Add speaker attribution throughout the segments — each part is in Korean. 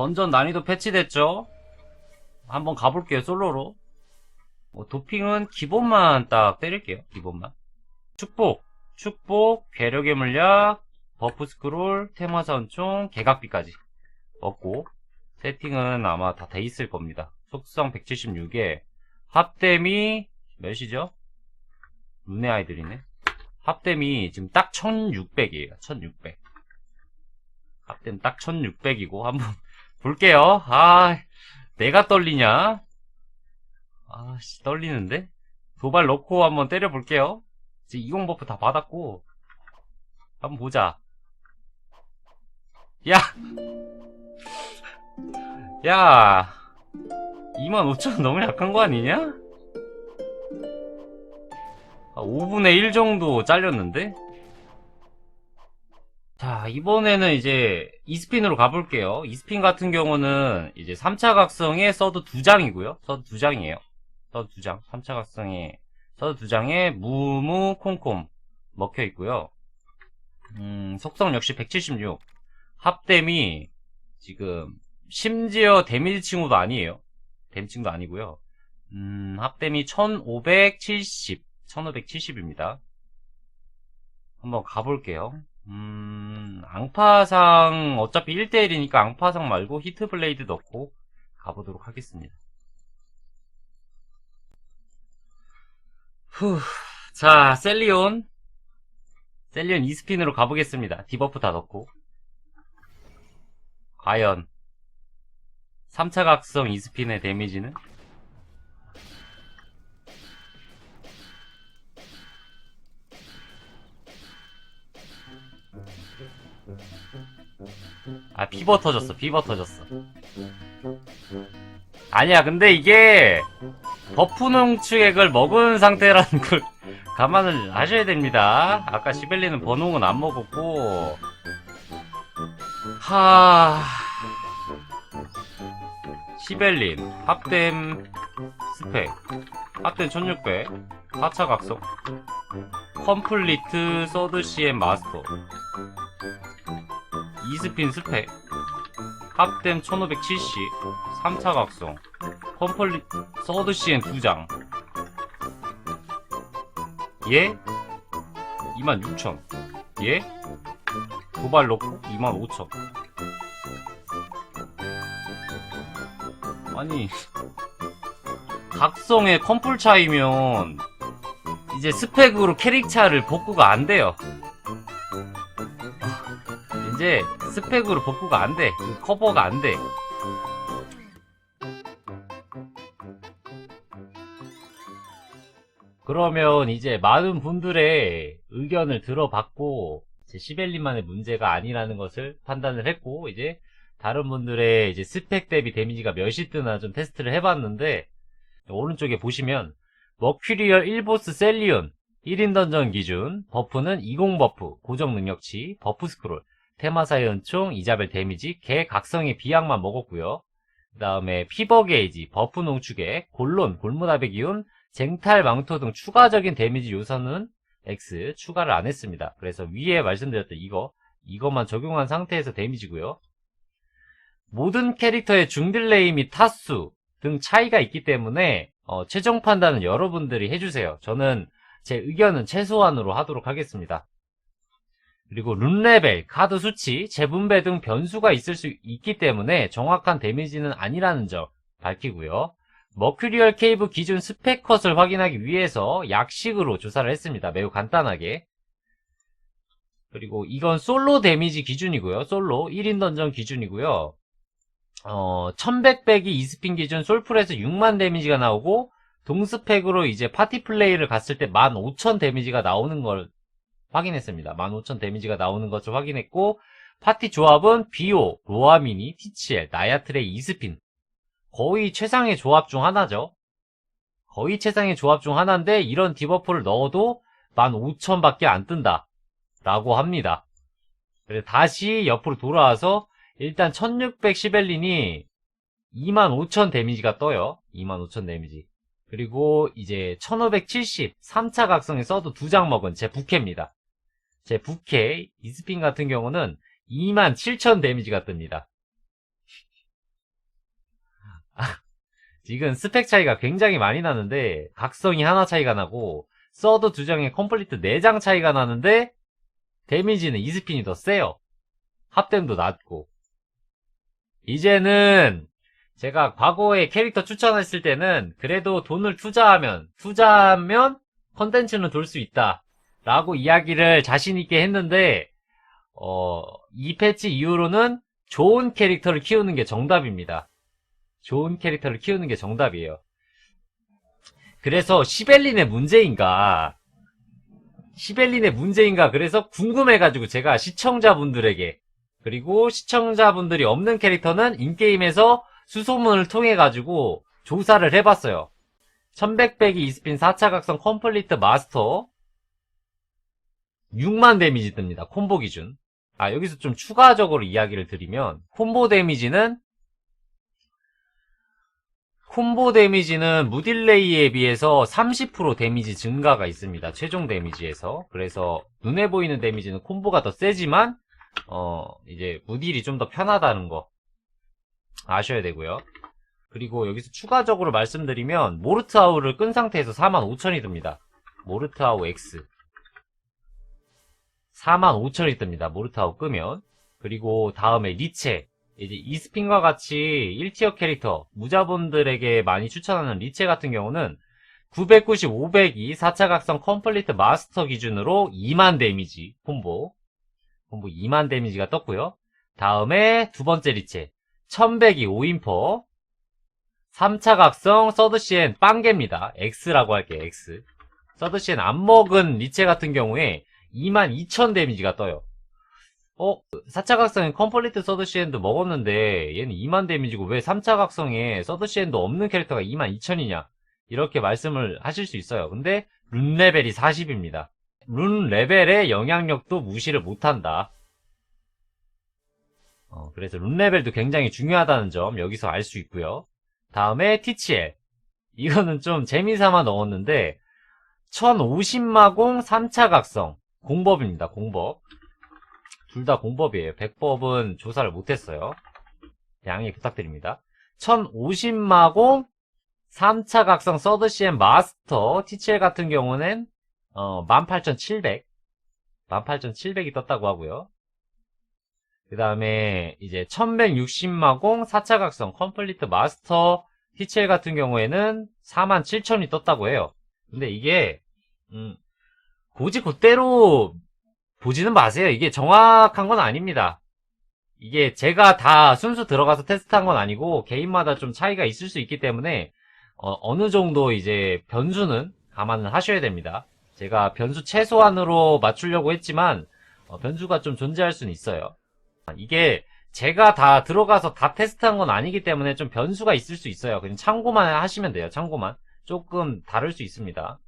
Speaker 1: 던전 난이도 패치됐죠? 한번 가볼게요, 솔로로. 뭐, 도핑은 기본만 딱 때릴게요, 기본만. 축복, 축복, 괴력의 물약, 버프 스크롤, 테마 선총, 개각비까지 먹고, 세팅은 아마 다 돼 있을 겁니다. 속성 176에, 합댐이, 몇이죠? 룬의 아이들이네. 합댐이 지금 딱 1600이에요, 1600. 합댐 딱 1600이고, 한번 볼게요. 아, 내가 떨리냐? 아, 씨, 떨리는데? 도발 넣고 한번 때려볼게요. 지금 20 버프 다 받았고, 한번 보자. 야! 야! 25,000원 너무 약한 거 아니냐? 아, 5분의 1 정도 잘렸는데? 자, 이번에는 이제 이스핀으로 가볼게요. 이스핀 같은 경우는 이제 3차 각성에 서드 2장이고요. 서드 2장이에요. 서드 2장. 3차 각성에 서드 2장에 무무 콩콩 먹혀 있고요. 음, 속성 역시 176. 합댐이 지금 심지어 데미지 칭호도 아니에요. 댐칭도 아니고요. 음, 합댐이 1570. 1570입니다. 한번 가볼게요. 음, 앙파상, 어차피 1대1이니까 앙파상 말고 히트블레이드 넣고 가보도록 하겠습니다. 후, 자, 셀리온. 셀리온 2스핀으로 가보겠습니다. 디버프 다 넣고. 과연, 3차 각성 2스핀의 데미지는? 아 피버 터졌어 피버 터졌어. 아니야 근데 이게 버프 농축액을 먹은 상태라는 걸 감안을 하셔야 됩니다. 아까 시벨리는 번홍은 안 먹었고. 하 시벨린 합댐 스펙 합댐 1600 4차 각성 컴플리트 서드 CM 마스터 이스핀 스펙 합댐 1570 3차 각성 컴플리 서드 CN 2장 예? 26,000 예? 도발 넣고 25,000 아니 각성의 컴플 차이면 이제 스펙으로 캐릭차를 복구가 안 돼요 이제 스펙으로 복구가 안 돼. 그 커버가 안 돼. 그러면 이제 많은 분들의 의견을 들어봤고, 제 시벨린만의 문제가 아니라는 것을 판단을 했고, 이제 다른 분들의 이제 스펙 대비 데미지가 몇이 뜨나 좀 테스트를 해봤는데, 오른쪽에 보시면, 머큐리얼 1보스 셀리온 1인 던전 기준, 버프는 20 버프, 고정 능력치, 버프 스크롤, 테마사의 은총, 이자벨 데미지, 개 각성의 비약만 먹었고요. 그 다음에 피버 게이지, 버프 농축액, 골론, 골무나베 기운, 쟁탈 망토 등 추가적인 데미지 요소는 X 추가를 안 했습니다. 그래서 위에 말씀드렸던 이거, 이것만 적용한 상태에서 데미지고요. 모든 캐릭터의 중딜레이 및 타수 등 차이가 있기 때문에 어, 최종 판단은 여러분들이 해주세요. 저는 제 의견은 최소한으로 하도록 하겠습니다. 그리고 룬 레벨, 카드 수치, 재분배 등 변수가 있을 수 있기 때문에 정확한 데미지는 아니라는 점 밝히고요. 머큐리얼 케이브 기준 스펙 컷을 확인하기 위해서 약식으로 조사를 했습니다. 매우 간단하게. 그리고 이건 솔로 데미지 기준이고요. 솔로 1인 던전 기준이고요. 어, 1100백이 이스핀 기준 솔풀에서 6만 데미지가 나오고 동스펙으로 이제 파티 플레이를 갔을 때 15,000 데미지가 나오는 걸 확인했습니다. 15,000 데미지가 나오는 것을 확인했고 파티 조합은 비오, 로아미니, TCL, 나야트레이, 이스핀 거의 최상의 조합 중 하나죠. 거의 최상의 조합 중 하나인데 이런 디버프를 넣어도 15,000밖에 안 뜬다 라고 합니다. 그래서 다시 옆으로 돌아와서 일단 1600 시벨린이 25,000 데미지가 떠요. 25,000 데미지. 그리고 이제 1570 3차 각성에 써도 두 장 먹은 제 부캐입니다. 제 부캐 이스핀 같은 경우는 27,000 데미지가 뜹니다. 지금 스펙 차이가 굉장히 많이 나는데 각성이 하나 차이가 나고 서드 두 장에 컴플리트 4장 차이가 나는데 데미지는 이스핀이 더 세요. 합댐도 낮고 이제는 제가 과거에 캐릭터 추천했을 때는 그래도 돈을 투자하면 투자하면 컨텐츠는 돌 수 있다 라고 이야기를 자신있게 했는데 어, 이 패치 이후로는 좋은 캐릭터를 키우는 게 정답입니다. 좋은 캐릭터를 키우는 게 정답이에요. 그래서 시벨린의 문제인가 시벨린의 문제인가 그래서 궁금해가지고 제가 시청자분들에게 그리고 시청자분들이 없는 캐릭터는 인게임에서 수소문을 통해 가지고 조사를 해봤어요. 1100배기 이스핀 4차 각성 컴플리트 마스터 6만 데미지 뜹니다. 콤보 기준. 아, 여기서 좀 추가적으로 이야기를 드리면 콤보 데미지는 콤보 데미지는 무딜레이에 비해서 30% 데미지 증가가 있습니다. 최종 데미지에서. 그래서 눈에 보이는 데미지는 콤보가 더 세지만 어, 이제 무딜이 좀 더 편하다는 거 아셔야 되고요. 그리고 여기서 추가적으로 말씀드리면 모르트아우를 끈 상태에서 45,000이 듭니다. 모르트아우 X 45,000이 뜹니다. 모르트아우 끄면. 그리고 다음에 리체 이제 이스핀과 같이 1티어 캐릭터 무자본들에게 많이 추천하는 리체 같은 경우는 990, 500이 4차 각성 컴플리트 마스터 기준으로 2만 데미지 콤보 콤보 2만 데미지가 떴고요. 다음에 두 번째 리체 1100이 5인퍼 3차 각성 서드시엔 빵개입니다. X라고 할게요. X 서드시엔 안 먹은 리체 같은 경우에 22,000 데미지가 떠요. 어? 4차 각성에 컴플리트 서드시엔도 먹었는데 얘는 2만 데미지고 왜 3차 각성에 서드시엔도 없는 캐릭터가 22,000이냐 이렇게 말씀을 하실 수 있어요. 근데 룬 레벨이 40입니다. 룬 레벨의 영향력도 무시를 못한다. 어, 그래서 룬 레벨도 굉장히 중요하다는 점 여기서 알 수 있고요. 다음에 TCL. 이거는 좀 재미삼아 넣었는데 1050마공 3차 각성 공법입니다. 공법. 둘 다 공법이에요. 백법은 조사를 못했어요. 양해 부탁드립니다. 1050마공 3차 각성 서드 CM 마스터 TCL 같은 경우는 어, 18,700 18,700이 떴다고 하고요. 그 다음에 이제 1160마공 4차 각성 컴플리트 마스터 TCL 같은 경우에는 47,000이 떴다고 해요. 근데 이게 음, 고지 곧대로 보지는 마세요. 이게 정확한 건 아닙니다. 이게 제가 다 순수 들어가서 테스트한 건 아니고 개인마다 좀 차이가 있을 수 있기 때문에 어, 느 정도 이제 변수는 감안을 하셔야 됩니다. 제가 변수 최소한으로 맞추려고 했지만 어, 변수가 좀 존재할 수는 있어요. 이게 제가 다 들어가서 다 테스트한 건 아니기 때문에 좀 변수가 있을 수 있어요. 그냥 참고만 하시면 돼요. 참고만. 조금 다를 수 있습니다.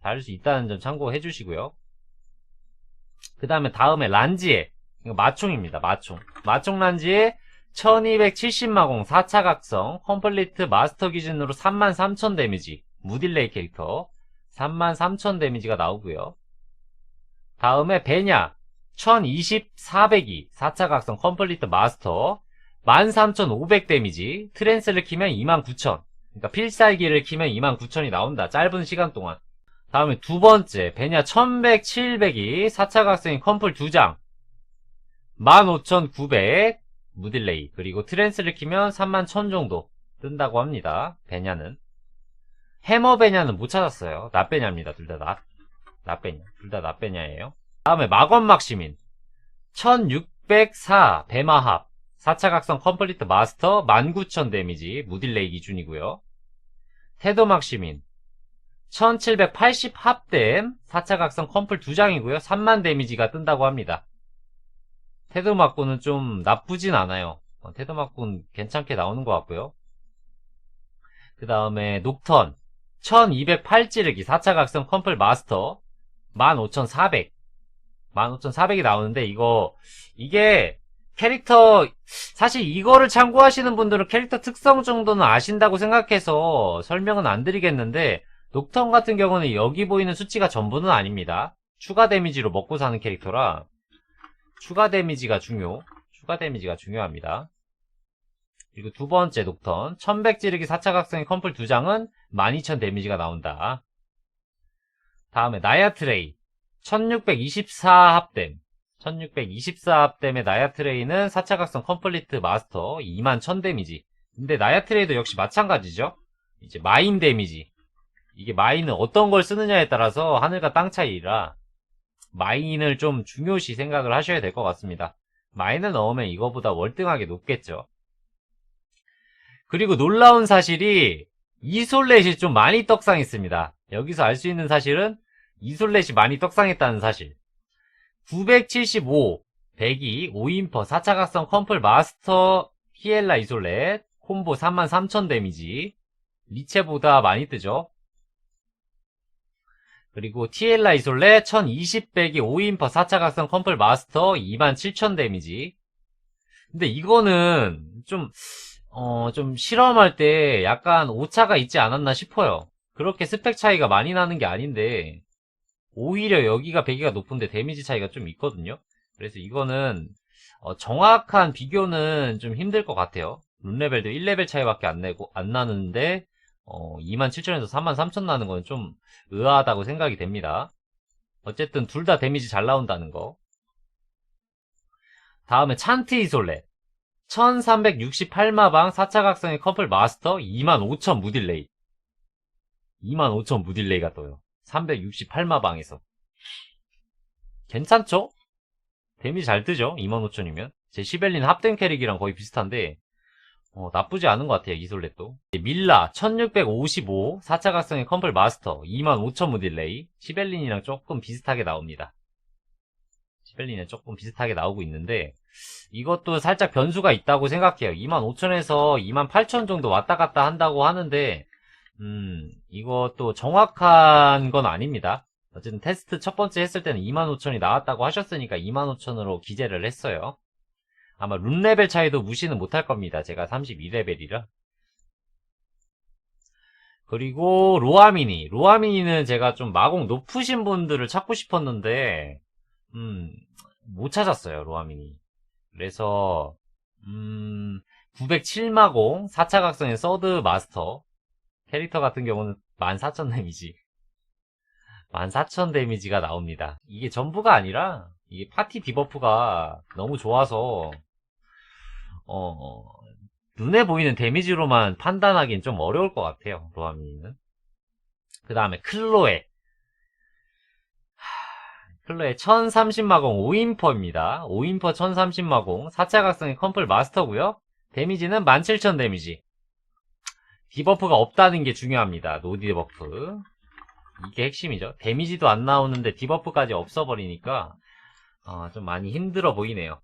Speaker 1: 다를 수 있다는 점 참고해 주시고요. 그 다음에 다음에 란지에 이거 마총입니다. 마총. 마총 란지에 1270마공 4차 각성 컴플리트 마스터 기준으로 33,000 데미지 무딜레이 캐릭터 33,000 데미지가 나오고요. 다음에 베냐 1020 400이 4차 각성 컴플리트 마스터 13,500 데미지 트랜스를 키면 29,000 그러니까 필살기를 키면 29,000이 나온다. 짧은 시간 동안. 다음에 두 번째 베냐 1100, 700이 4차 각성인 컴플 2장 15,900 무딜레이 그리고 트랜스를 키면 31,000 정도 뜬다고 합니다. 베냐는 해머 베냐는 못 찾았어요. 낫베냐입니다. 둘다 낫. 낫베냐. 둘다 낫베냐예요. 다음에 마건막 시민 1604 배마합 4차 각성 컴플리트 마스터 19,000 데미지 무딜레이 기준이고요. 테도막 시민 1780 합댐 4차 각성 컴플 2장이고요. 3만 데미지가 뜬다고 합니다. 테드마꾼은 좀 나쁘진 않아요. 어, 테드마꾼 괜찮게 나오는 것 같고요. 그 다음에 녹턴 1208 찌르기 4차 각성 컴플 마스터 15400 15400이 나오는데 이거 이게 캐릭터 사실 이거를 참고하시는 분들은 캐릭터 특성 정도는 아신다고 생각해서 설명은 안 드리겠는데 녹턴 같은 경우는 여기 보이는 수치가 전부는 아닙니다. 추가 데미지로 먹고 사는 캐릭터라 추가 데미지가 중요 추가 데미지가 중요합니다. 그리고 두 번째 녹턴 1100 찌르기 4차 각성의 컴플 2장은 12000 데미지가 나온다. 다음에 나야트레이 1624 합댐. 1624 합댐의 나야트레이는 4차 각성 컴플리트 마스터 21000 데미지. 근데 나야트레이도 역시 마찬가지죠. 이제 마인 데미지. 이게 마인은 어떤 걸 쓰느냐에 따라서 하늘과 땅 차이라 마인을 좀 중요시 생각을 하셔야 될 것 같습니다. 마인을 넣으면 이거보다 월등하게 높겠죠 그리고 놀라운 사실이 이솔렛이 좀 많이 떡상했습니다. 여기서 알 수 있는 사실은 이솔렛이 많이 떡상했다는 사실. 975, 102, 5인퍼, 4차 각성 컴플 마스터 히엘라 이솔렛 콤보 33,000 데미지 리체보다 많이 뜨죠. 그리고 티엘라 이솔렛 1020, 102, 5인퍼, 4차 각성 컴플 마스터 27,000 데미지 근데 이거는 좀 어, 좀 실험할 때 약간 오차가 있지 않았나 싶어요. 그렇게 스펙 차이가 많이 나는 게 아닌데, 오히려 여기가 배기가 높은데 데미지 차이가 좀 있거든요. 그래서 이거는, 어, 정확한 비교는 좀 힘들 것 같아요. 룬레벨도 1레벨 차이밖에 안 내고, 안 나는데, 어, 27,000에서 33,000 나는 건 좀 의아하다고 생각이 됩니다. 어쨌든 둘 다 데미지 잘 나온다는 거. 다음에 찬트 이솔렛. 1368마방 4차 각성의 커플 마스터 25000 무딜레이. 25000 무딜레이가 떠요. 368마방에서. 괜찮죠? 데미지 잘 뜨죠? 25000이면? 제 시벨린 합된 캐릭이랑 거의 비슷한데 어, 나쁘지 않은 것 같아요 이솔렛도. 밀라 1655 4차 각성의 컴플 마스터 25000 무딜레이. 시벨린이랑 조금 비슷하게 나옵니다 시벨린은 조금 비슷하게 나오고 있는데 이것도 살짝 변수가 있다고 생각해요. 25,000에서 28,000 정도 왔다 갔다 한다고 하는데, 음, 이것도 정확한 건 아닙니다. 어쨌든 테스트 첫 번째 했을 때는 25,000이 나왔다고 하셨으니까 25,000으로 기재를 했어요. 아마 룬 레벨 차이도 무시는 못할 겁니다. 제가 32레벨이라. 그리고 로아미니. 로아미니는 제가 좀 마공 높으신 분들을 찾고 싶었는데, 음, 못 찾았어요, 로아미니. 그래서 음 907마공 4차 각성의 서드 마스터 캐릭터 같은 경우는 14,000 데미지. 14,000 데미지가 나옵니다. 이게 전부가 아니라 이게 파티 디버프가 너무 좋아서 어 눈에 보이는 데미지로만 판단하기는 좀 어려울 것 같아요 로아미는. 그 다음에 클로에 클로의 1030마공 5인퍼입니다. 5인퍼 1030마공 4차 각성의 컴플 마스터고요 데미지는 17,000 데미지. 디버프가 없다는 게 중요합니다. 노 디버프. 이게 핵심이죠. 데미지도 안 나오는데 디버프까지 없어버리니까 어, 좀 많이 힘들어 보이네요.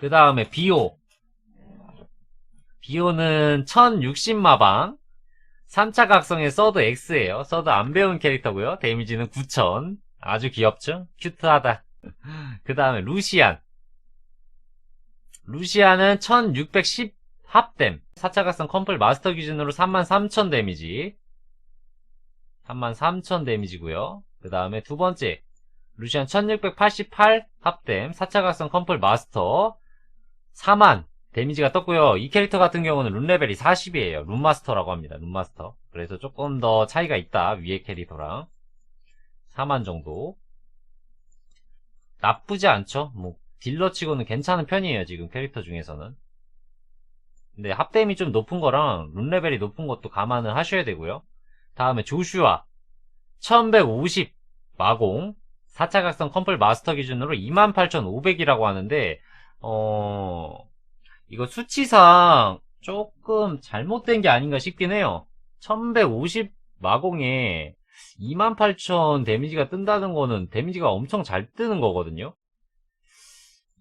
Speaker 1: 그 다음에 비오. 비오는 1060마방 3차 각성의 서드 X예요. 서드 안 배운 캐릭터고요. 데미지는 9000. 아주 귀엽죠? 큐트하다. 그 다음에 루시안. 루시안은 1610 합댐. 4차 각성 컴플 마스터 기준으로 33,000 데미지. 33,000 데미지고요. 그 다음에 두 번째. 루시안 1688 합댐. 4차 각성 컴플 마스터. 4만. 데미지가 떴고요. 이 캐릭터 같은 경우는 룬 레벨이 40이에요. 룬마스터라고 합니다. 룬마스터. 그래서 조금 더 차이가 있다. 위에 캐릭터랑. 4만 정도. 나쁘지 않죠? 뭐 딜러치고는 괜찮은 편이에요. 지금 캐릭터 중에서는. 근데 합댐이 좀 높은 거랑 룬 레벨이 높은 것도 감안을 하셔야 되고요. 다음에 조슈아 1150 마공 4차 각성 컴플 마스터 기준으로 28,500이라고 하는데 어... 이거 수치상 조금 잘못된 게 아닌가 싶긴 해요. 1150 마공에 28,000 데미지가 뜬다는 거는 데미지가 엄청 잘 뜨는 거거든요.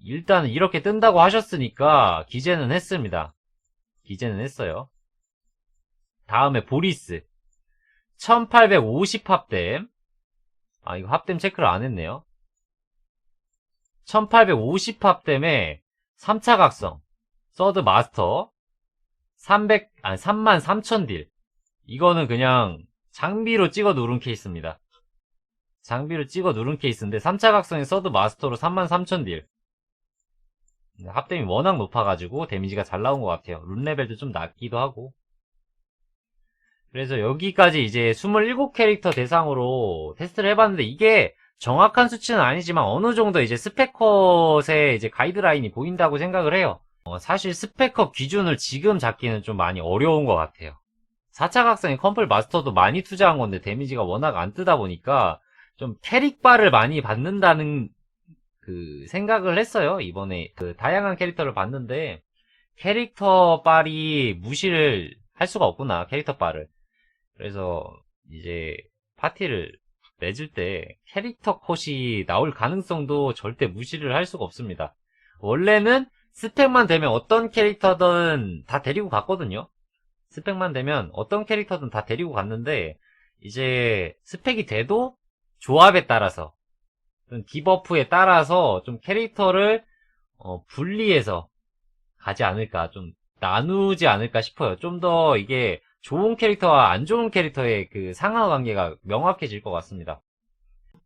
Speaker 1: 일단 이렇게 뜬다고 하셨으니까 기재는 했습니다. 기재는 했어요. 다음에 보리스 1850 합댐 아 이거 합댐 체크를 안 했네요. 1850 합댐에 3차 각성 서드 마스터 300, 아니 3만 3천 딜. 이거는 그냥 장비로 찍어 누른 케이스입니다. 장비로 찍어 누른 케이스인데 3차 각성의 서드 마스터로 3만 3천 딜. 합댐이 워낙 높아가지고 데미지가 잘 나온 것 같아요. 룬 레벨도 좀 낮기도 하고. 그래서 여기까지 이제 27캐릭터 대상으로 테스트를 해봤는데 이게 정확한 수치는 아니지만 어느 정도 이제 스펙컷의 이제 가이드라인이 보인다고 생각을 해요. 어, 사실 스펙컷 기준을 지금 잡기는 좀 많이 어려운 것 같아요. 4차 각성의 컴플 마스터도 많이 투자한 건데 데미지가 워낙 안 뜨다 보니까 좀 캐릭바를 많이 받는다는 그 생각을 했어요. 이번에 그 다양한 캐릭터를 봤는데 캐릭터 빨이 무시를 할 수가 없구나. 캐릭터 빨을. 그래서 이제 파티를 맺을 때 캐릭터 컷이 나올 가능성도 절대 무시를 할 수가 없습니다. 원래는 스펙만 되면 어떤 캐릭터든 다 데리고 갔거든요. 스펙만 되면 어떤 캐릭터든 다 데리고 갔는데 이제 스펙이 돼도 조합에 따라서 좀 디버프에 따라서 좀 캐릭터를 어, 분리해서 가지 않을까 좀 나누지 않을까 싶어요. 좀 더 이게 좋은 캐릭터와 안 좋은 캐릭터의 그 상하 관계가 명확해질 것 같습니다.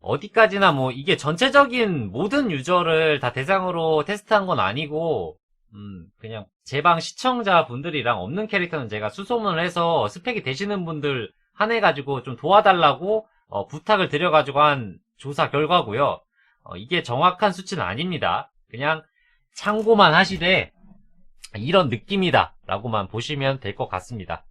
Speaker 1: 어디까지나 뭐 이게 전체적인 모든 유저를 다 대상으로 테스트한 건 아니고 음 그냥 제 방 시청자분들이랑 없는 캐릭터는 제가 수소문을 해서 스펙이 되시는 분들 한 해 가지고 좀 도와달라고 어, 부탁을 드려 가지고 한 조사 결과고요. 어, 이게 정확한 수치는 아닙니다. 그냥 참고만 하시되 이런 느낌이다 라고만 보시면 될 것 같습니다.